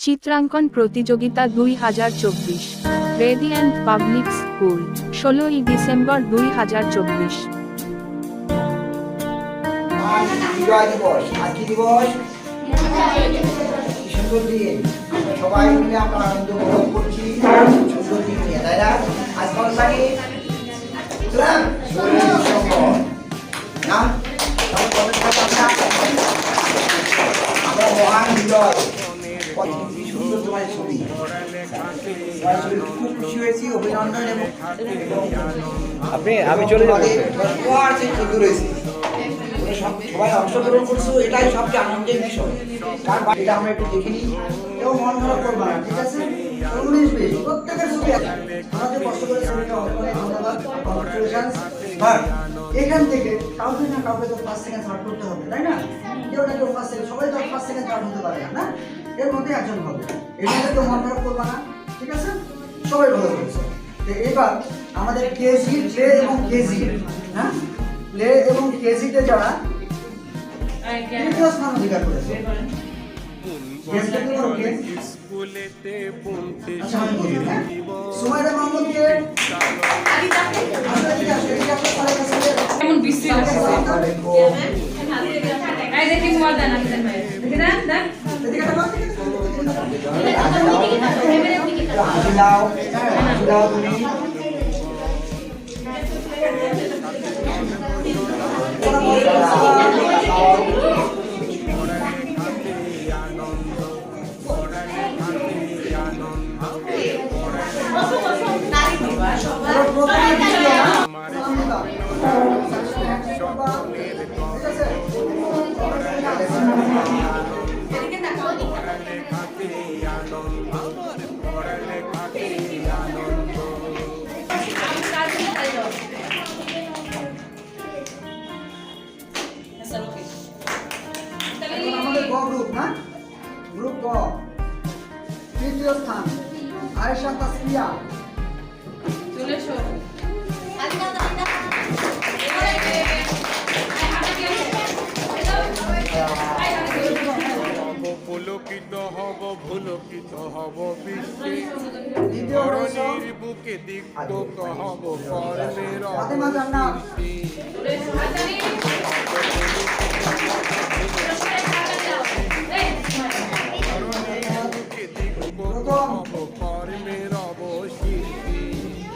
চিত্রাঙ্কন প্রতিযোগিতা দুই হাজার চব্বিশ রেডিয়ান্ট পাবলিক স্কুল ষোলোই ডিসেম্বর দুই হাজার চব্বিশ। আমরা মহান বিজয়। আপনি, আমি চলে সবাই অংশগ্রহণ করছ এটাই সবচেয়ে আনন্দের বিষয় আমরা একটু দেখে নিই কেউ মন খারাপ করব না ঠিক আছে প্রত্যেকের ছবি আমাদের কষ্ট করে ধন্যবাদ এখান থেকে কাউকে না কাউকে তো ফার্স্ট সেকেন্ড থার্ড করতে হবে, তাই না? কেউ না কেউ ফার্স্ট সেকেন্ড সবাই তো ফার্স্ট সেকেন্ড থার্ড হতে পারে না? এর মধ্যে একজন হবে। এখানে কেউ মন খারাপ করবে না ঠিক আছে? সবাই ভালো করেছে তো এবার আমাদের কেজি প্লে এবং কেজি হ্যাঁ? প্লে এবং কেজিতে যারা তৃতীয় স্থান অধিকার করেছে। আচ্ছা হ্যাঁ? সুমাইরা মাহমুদকে গিয়ে- কেমন বিশ্রী লাগছে দেখি মোবাইল দেন আমি দেন দেখি দেন দেন তাকাও। হাসি দাও, হ্যাঁ, তৃতীয় স্থান আয়েশা তাসফিয়া। চলে এসো। পুলকিত হব ভুলকিত হব বিশ্বে ধরণীর বুকে দিগ্ধত হব কর্মের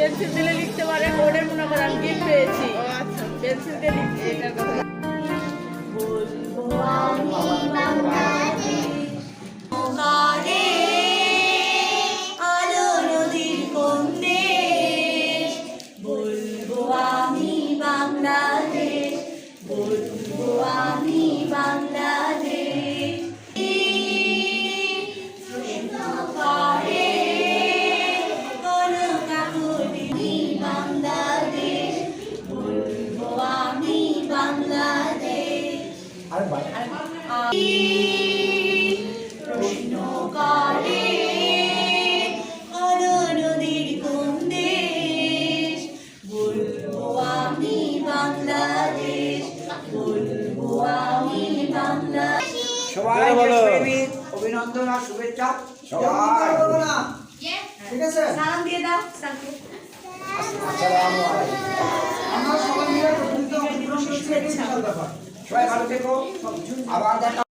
পেন্সিল দিলে লিখতে পারে বোর্ডের মনে করে আমি গিফট পেয়েছি। পেন্সিল দিয়ে লিখছি এটার কথা। বলব আমি বাংলাদেশ। বলব আমি বাংলাদেশ। বলব আমি বাংলাদেশ সবাই বলো। অভিনন্দন আর শুভেচ্ছা। সবাই। বলব না। ঠিক আছে? সালাম দিয়ে দাও সালাম। আসসালামু আলাইকুম। আমরা সবাই মিলে প্রথম অংশগ্রহণ করছি। বিশাল ব্যাপার। সবাই ভালো থেকো আবার দেখা